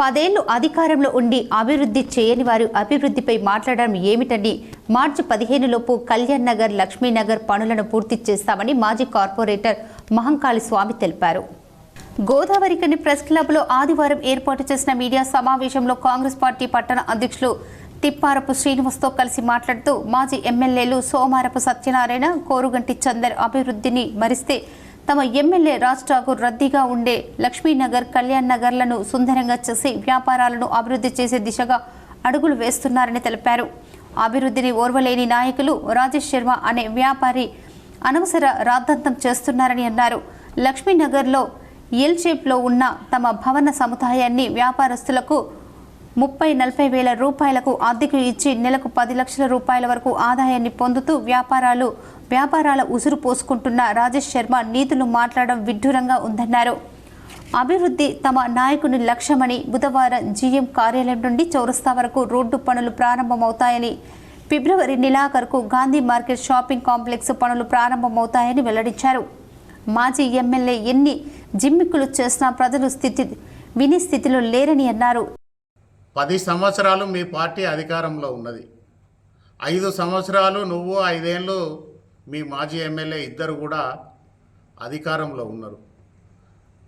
పదేళ్ళు అధికారంలో ఉండి అభివృద్ధి చేయని వారు అభివృద్ధిపై మాట్లాడడం ఏమిటని మార్చి పదిహేనులోపు కళ్యాణ్ నగర్ లక్ష్మీనగర్ పనులను పూర్తి చేస్తామని మాజీ కార్పొరేటర్ మహంకాళి స్వామి తెలిపారు. గోదావరికని ప్రెస్ క్లబ్లో ఆదివారం ఏర్పాటు చేసిన మీడియా సమావేశంలో కాంగ్రెస్ పార్టీ పట్టణ అధ్యక్షులు తిప్పారపు శ్రీనివాస్తో కలిసి మాట్లాడుతూ మాజీ ఎమ్మెల్యేలు సోమారపు సత్యనారాయణ కోరుగంటి చందర్ అభివృద్ధిని మరిస్తే తమ ఎమ్మెల్యే రాజ్ ఠాకూర్ రద్దీగా ఉండే లక్ష్మీనగర్ కళ్యాణ్ నగర్లను సుందరంగా చేసి వ్యాపారాలను అభివృద్ధి చేసే దిశగా అడుగులు వేస్తున్నారని తెలిపారు. అభివృద్ధిని ఓర్వలేని నాయకులు రాజేష్ శర్మ అనే వ్యాపారి అనవసర రాద్ధాంతం చేస్తున్నారని అన్నారు. లక్ష్మీనగర్లో ఎల్ షేప్లో ఉన్న తమ భవన సముదాయాన్ని వ్యాపారస్తులకు ముప్పై నలభై వేల రూపాయలకు అద్దెకు ఇచ్చి నెలకు పది లక్షల రూపాయల వరకు ఆదాయాన్ని పొందుతూ వ్యాపారాలు వ్యాపారాల ఉసురు పోసుకుంటున్న రాజేష్ శర్మ నీతులు మాట్లాడడం విడ్డూరంగా ఉందన్నారు. అభివృద్ధి తమ నాయకుని లక్ష్యమని బుధవారం జీఎం కార్యాలయం నుండి చౌరస్తా వరకు రోడ్డు పనులు ప్రారంభమవుతాయని ఫిబ్రవరి నెలాఖరుకు గాంధీ మార్కెట్ షాపింగ్ కాంప్లెక్స్ పనులు ప్రారంభమవుతాయని వెల్లడించారు. మాజీ ఎమ్మెల్యే ఎన్ని జిమ్మిక్కులు చేసినా ప్రజలు స్థితి విని స్థితిలో లేరని అన్నారు. పది సంవత్సరాలు మీ పార్టీ అధికారంలో ఉన్నది. ఐదు సంవత్సరాలు నువ్వు ఐదేళ్ళు మీ మాజీ ఎమ్మెల్యే ఇద్దరు కూడా అధికారంలో ఉన్నారు.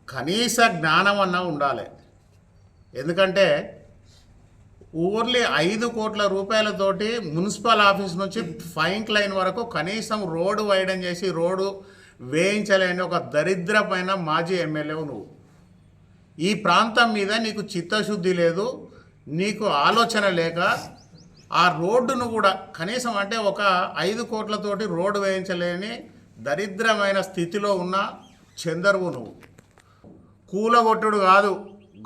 కనీస జ్ఞానం అన్నా ఉండాలి. ఎందుకంటే ఓన్లీ ఐదు కోట్ల రూపాయలతోటి మున్సిపల్ ఆఫీస్ నుంచి ఫైన్ లైన్ వరకు కనీసం రోడ్డు వైడన్ చేసి రోడ్డు వేయించలేని ఒక దరిద్రమైన మాజీ ఎమ్మెల్యేవు నువ్వు. ఈ ప్రాంతం మీద నీకు చిత్తశుద్ధి లేదు నీకు ఆలోచన లేక ఆ రోడ్డును కూడా కనీసం అంటే ఒక ఐదు కోట్లతోటి రోడ్డు వేయించలేని దరిద్రమైన స్థితిలో ఉన్న చందరువు నువ్వు. కూలగొట్టుడు కాదు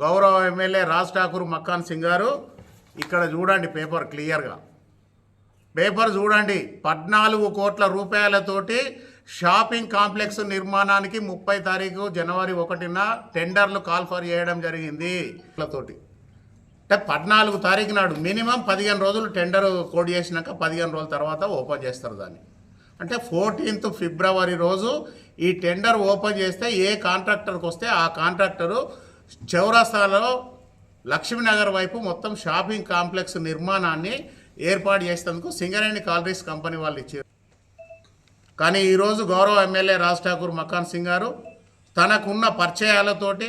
గౌరవ ఎమ్మెల్యే రాజ్ ఠాకూర్ మక్కాన్ సింగ్ గారు. ఇక్కడ చూడండి పేపర్ క్లియర్గా. పేపర్ చూడండి పద్నాలుగు కోట్ల రూపాయలతోటి షాపింగ్ కాంప్లెక్స్ నిర్మాణానికి ముప్పై తారీఖు జనవరి ఒకటిన టెండర్లు కాల్ఫర్ చేయడం జరిగింది. తోటి అంటే పద్నాలుగు తారీఖు నాడు మినిమం పదిహేను రోజులు టెండర్ కోడ్ చేసినాక పదిహేను రోజుల తర్వాత ఓపెన్ చేస్తారు దాన్ని. అంటే ఫోర్టీన్త్ ఫిబ్రవరి రోజు ఈ టెండర్ ఓపెన్ చేస్తే ఏ కాంట్రాక్టర్కి వస్తే ఆ కాంట్రాక్టరు చౌరస్తాలో లక్ష్మీనగర్ వైపు మొత్తం షాపింగ్ కాంప్లెక్స్ నిర్మాణాన్ని ఏర్పాటు చేసినందుకు సింగరేణి కాలరీస్ కంపెనీ వాళ్ళు ఇచ్చారు. కానీ ఈరోజు గౌరవ ఎమ్మెల్యే రాజ్ ఠాకూర్ మకాన్ సింగ్ గారు తనకున్న పరిచయాలతోటి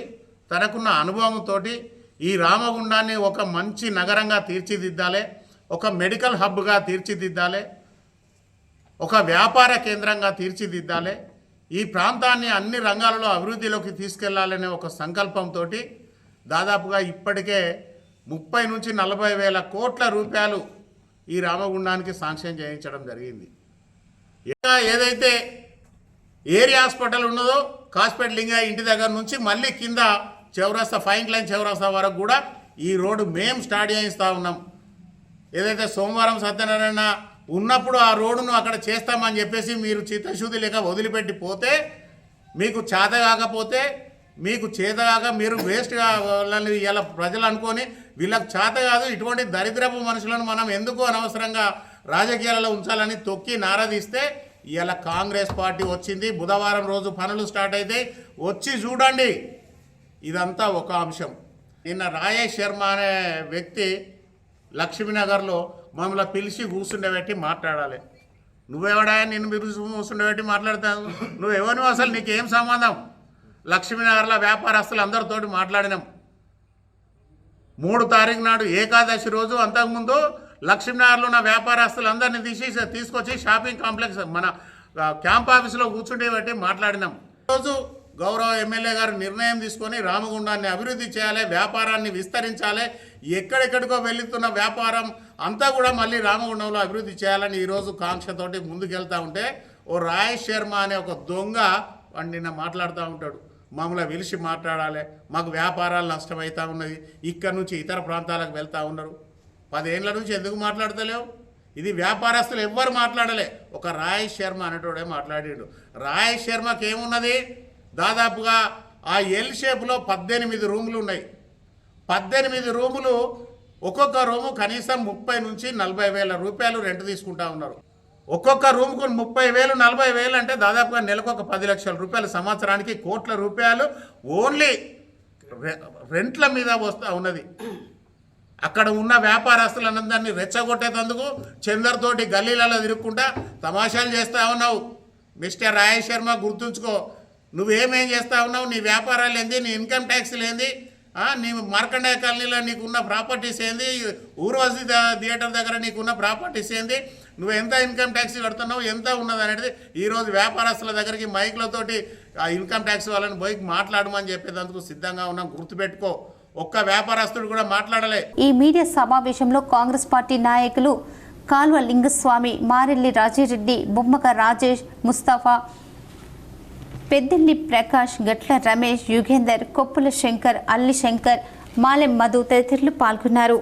తనకున్న అనుభవంతోటి ఈ రామగుండాన్ని ఒక మంచి నగరంగా తీర్చిదిద్దాలి ఒక మెడికల్ హబ్గా తీర్చిదిద్దాలి ఒక వ్యాపార కేంద్రంగా తీర్చిదిద్దాలి ఈ ప్రాంతాన్ని అన్ని రంగాలలో అభివృద్ధిలోకి తీసుకెళ్ళాలనే ఒక సంకల్పంతో దాదాపుగా ఇప్పటికే ముప్పై నుంచి నలభై వేల కోట్ల రూపాయలు ఈ రామగుండానికి శాంక్షన్ చేయించడం జరిగింది. ఇంకా ఏదైతే ఏరియా హాస్పిటల్ ఉన్నదో కాస్పేట్ లింగా ఇంటి దగ్గర నుంచి మళ్ళీ కింద చౌరస్తా ఫైన్ లైన్ చౌరస్తా వరకు కూడా ఈ రోడ్డు మేము స్టార్ట్ చేయిస్తూ ఉన్నాం. ఏదైతే సోమవారం సత్యనారాయణ ఉన్నప్పుడు ఆ రోడ్డును అక్కడ చేస్తామని చెప్పేసి మీరు చిత్తశుద్ధి లేక వదిలిపెట్టి పోతే మీకు చేత కాకపోతే మీకు చేత కాక మీరు వేస్ట్గా వాళ్ళని ఇలా ప్రజలు అనుకొని వీళ్ళకి చేత కాదు ఇటువంటి దరిద్రపు మనుషులను మనం ఎందుకు అనవసరంగా రాజకీయాలలో ఉంచాలని తొక్కి నారదీస్తే ఇలా కాంగ్రెస్ పార్టీ వచ్చింది. బుధవారం రోజు పనులు స్టార్ట్ అయితే వచ్చి చూడండి. ఇదంతా ఒక అంశం. నిన్న రాయేష్ శర్మ అనే వ్యక్తి లక్ష్మీనగర్లో మమ్మల్ని పిలిచి కూర్చుండబెట్టి మాట్లాడాలి. నువ్వెవడా నిన్ను పిలిచి కూర్చుండబెట్టి మాట్లాడతావు? నువ్వెవరు అసలు? నీకేం సంబంధం? లక్ష్మీనగర్లో వ్యాపారస్తులు అందరితోటి మాట్లాడినాం. మూడు తారీఖు నాడు ఏకాదశి రోజు అంతకుముందు లక్ష్మీనగర్లో ఉన్న వ్యాపారస్తులు అందరినీ తీసి తీసుకొచ్చి షాపింగ్ కాంప్లెక్స్ మన క్యాంప్ ఆఫీస్లో కూర్చుండేబట్టి మాట్లాడినాం. ఈరోజు గౌరవ ఎమ్మెల్యే గారు నిర్ణయం తీసుకొని రామగుండాన్ని అభివృద్ధి చేయాలి వ్యాపారాన్ని విస్తరించాలి ఎక్కడెక్కడికో వెళుతున్న వ్యాపారం అంతా కూడా మళ్ళీ రామగుండంలో అభివృద్ధి చేయాలని ఈరోజు కాంక్షతోటి ముందుకెళ్తూ ఉంటే ఓ రాయేష్ శర్మ అనే ఒక దొంగ వాడు నిన్న మాట్లాడుతూ ఉంటాడు. మమ్మల్ని పిలిచి మాట్లాడాలి మాకు వ్యాపారాలు నష్టమవుతూ ఉన్నది ఇక్కడ నుంచి ఇతర ప్రాంతాలకు వెళ్తూ ఉన్నారు. పదేళ్ళ నుంచి ఎందుకు మాట్లాడతలేవు? ఇది వ్యాపారస్తులు ఎవ్వరు మాట్లాడలే. ఒక రాయేష్ శర్మ అనేటోడే మాట్లాడాడు. రాయ్ శర్మకి ఏమున్నది దాదాపుగా ఆ ఎల్ షేప్లో పద్దెనిమిది రూములు ఉన్నాయి. పద్దెనిమిది రూములు ఒక్కొక్క రూము కనీసం ముప్పై నుంచి నలభై వేల రూపాయలు రెంట్ తీసుకుంటా ఉన్నారు. ఒక్కొక్క రూమ్కు ముప్పై వేలు నలభై వేలు అంటే దాదాపుగా నెలకు ఒక పది లక్షల రూపాయలు. సంవత్సరానికి కోట్ల రూపాయలు ఓన్లీ రెంట్ల మీద వస్తూ ఉన్నది. అక్కడ ఉన్న వ్యాపారస్తులందరినీ రెచ్చగొట్టేటందుకు చందర్తోటి గల్లీలలో తిరుక్కుంటా తమాషాలు చేస్తూ ఉన్నావు. మిస్టర్ రాయేష్ శర్మ గుర్తుంచుకో. నువ్వేమేం చేస్తా ఉన్నావు? నీ వ్యాపారాలు ఏంది? నీ ఇన్కమ్ ట్యాక్స్లు ఏంది? నీ మార్కండే కాలనీలో నీకున్న ప్రాపర్టీస్ ఏంది? ఊర్వశి థియేటర్ దగ్గర నీకున్న ప్రాపర్టీస్ ఏంది? నువ్వు ఎంత ఇన్కమ్ ట్యాక్స్ కడుతున్నావు? ఎంత ఉన్నది అనేది ఈరోజు వ్యాపారస్తుల దగ్గరికి మైక్లతోటి ఆ ఇన్కమ్ ట్యాక్స్ వాళ్ళని పోయి మాట్లాడమని చెప్పేందుకు సిద్ధంగా ఉన్నాం. గుర్తుపెట్టుకో ఒక్క వ్యాపారస్తుడు కూడా మాట్లాడలే. ఈ మీడియా సమావేశంలో కాంగ్రెస్ పార్టీ నాయకులు కాల్వ లింగస్వామి మారెల్లి రాజీరెడ్డి బొమ్మక రాజేష్ ముస్తఫా పెద్దిల్లి ప్రకాష్ గట్ల రమేష్ యుగేందర్ కొప్పుల శంకర్ అల్లి శంకర్ మాలెం మధు తదితరులు పాల్గొన్నారు.